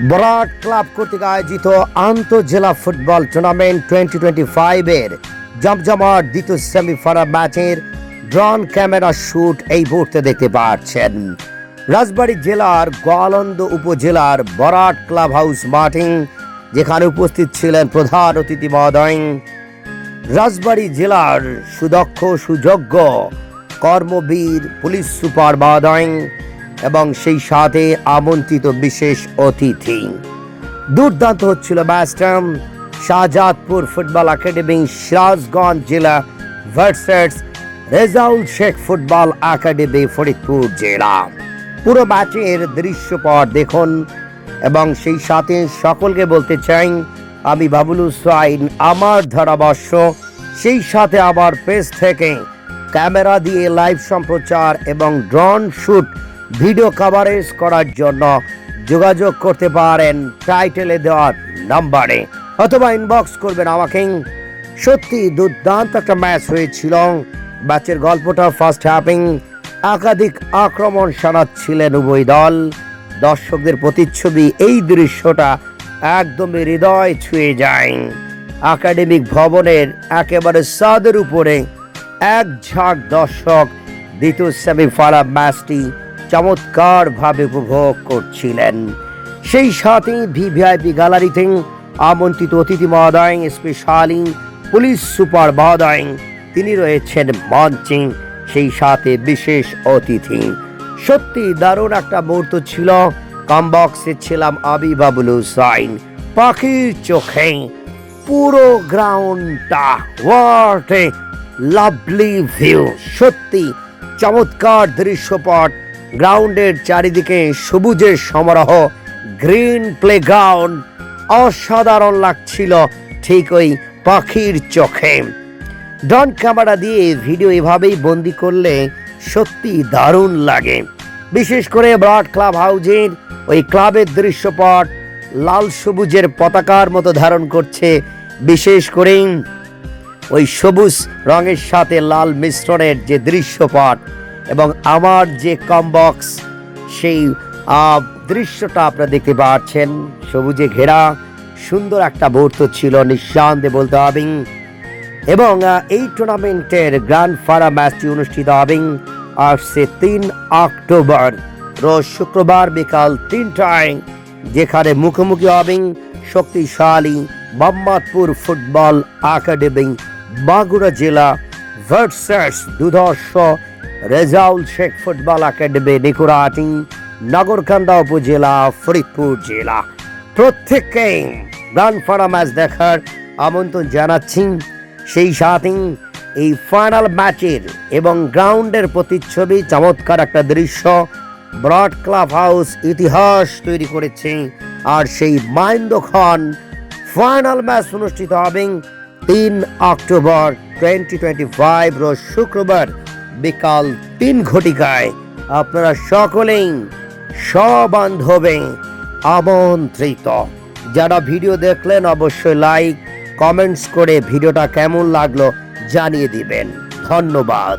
Barat club কর্তৃক আয়োজিত আন্তঃজেলা ফুটবল টুর্নামেন্ট টোয়েন্টি টোয়েন্টি ফাইভের জমজমাট দ্বিতীয় সেমিফাইনাল ম্যাচের ড্রন ক্যামেরা শ্যুট এই মুহূর্তে দেখতে পাচ্ছেন। রাজবাড়ী জেলার গোয়ালন্দ উপজেলার বরাট ক্লাব হাউস মাঠে যেখানে উপস্থিত ছিলেন প্রধান অতিথি মহোদয়, রাজবাড়ী জেলার সুদক্ষ, সুযোগ্য কর্মবীর পুলিশ সুপার মহোদয় এবং সেই সাথে আমন্ত্রিত বিশেষ অতিথি। দুর্দান্ত হচ্ছিল ম্যাচটা শাহজাদপুর ফুটবল একাডেমি সিরাজগঞ্জ জেলা versus Rezaul Sheikh football academy Faridpur জেলা। পুরো ম্যাচের দৃশ্যপট দেখুন এবং সেই সাথে সকলকে বলতে চাই, আমি বাবুল হুসাইন আমার ধারাবর্ষ সেই সাথে আমার পেজ থেকে ক্যামেরা দিয়ে লাইভ সম্প্রচার এবং ড্রোন শুট ভিডিও কভারেজ করার জন্য যোগাযোগ করতে পারেন টাইটেলে দেওয়ার নাম্বারে অথবা ইনবক্স করবেন আমাকে। সত্যি দুর্দান্ত একটা ম্যাচ হয়েছিল। ম্যাচের গল্পটা ফার্স্ট হ্যাপিং একাধিক আক্রমণ সানাচ্ছিলেন উভয় দল। দর্শকদের প্রতিচ্ছবি এই দৃশ্যটা একদমই হৃদয় ছুঁয়ে যায়। একাডেমিক ভবনের একেবারে সাদের উপরে এক ঝাঁক দর্শক দ্বিতীয় সেমিফাইনাল ম্যাচটি চমৎকারভাবে উপভোগ করছিলেন। সেই সাথে ভিভিআইপি গ্যালারিতে আমন্ত্রিত অতিথি মহোদয়, স্পেশালি পুলিশ সুপার মহোদয়, তিনি রয়েছেন মঞ্চে। সেই সাথে বিশেষ অতিথি। সত্যি দারুণ একটা মুহূর্ত ছিল। কামবক্সে ছিলাম আবি বাবুল হুসাইন পাখির চোখে পুরো গ্রাউন্ডটা। হোয়াট লাভলি ভিউ সত্যি চমৎকার দৃশ্যপট। গ্রাউন্ডের চারিদিকে সবুজের সমারোহ, গ্রিন প্লেগ্রাউন্ড অসাধারণ লাগছিল ঠিক ওই পাখির চোখে। ডন ক্যামেরা দিয়ে ভিডিও এভাবেই বন্দি করলে সত্যি দারুণ লাগে। বিশেষ করে ব্রড ক্লাব হাউজের ওই ক্লাবের দৃশ্যপট লাল সবুজের পতাকার মতো ধারণ করছে, বিশেষ করে ওই সবুজ রঙের সাথে লাল মিশ্রণের যে দৃশ্যপট এবং আমার যে কমবক্স সেই দৃশ্যটা আপনারা দেখতে পাচ্ছেন। সবুজে ঘেরা, সুন্দর একটা মুহূর্ত ছিল নিঃসন্দেহে বলতে হবে। এবং এই টুর্নামেন্টের গ্র্যান্ড ফারা ম্যাচটি অনুষ্ঠিত হবে আসছে তিন অক্টোবর, রোজ শুক্রবার বিকাল তিনটায়, যেখানে মুখোমুখি হবেন শক্তিশালী মোহাম্মদপুর ফুটবল একাডেমি বাঁকুড়া জেলা ভার্সাস দুধর্ষ রেজাউল শেখ ফুটবল একাডেমি, নিকুরাটি, নগরকান্দা উপজেলা, ফরিদপুর জেলা। প্রত্যেককে গান ফাড়া ম্যাচ দেখার আমন্ত্রণ জানাচ্ছি। সেই সাথে এই ফাইনাল ম্যাচের এবং গ্রাউন্ডের প্রতিচ্ছবি চমৎকার একটা দৃশ্য ব্রড ক্লাব হাউস ইতিহাস তৈরি করেছে। আর সেই মাইন্দ খান ফাইনাল ম্যাচ অনুষ্ঠিত হবে তিন অক্টোবর টোয়েন্টি টোয়েন্টি ফাইভ রোজ শুক্রবার বিকাল তিন ঘটিকায় আপনারা সকলেই সবান্ধবে আমন্ত্রিত। যারা ভিডিও দেখলেন অবশ্যই লাইক, কমেন্টস করে ভিডিওটা কেমন লাগল জানিয়ে দিবেন। ধন্যবাদ।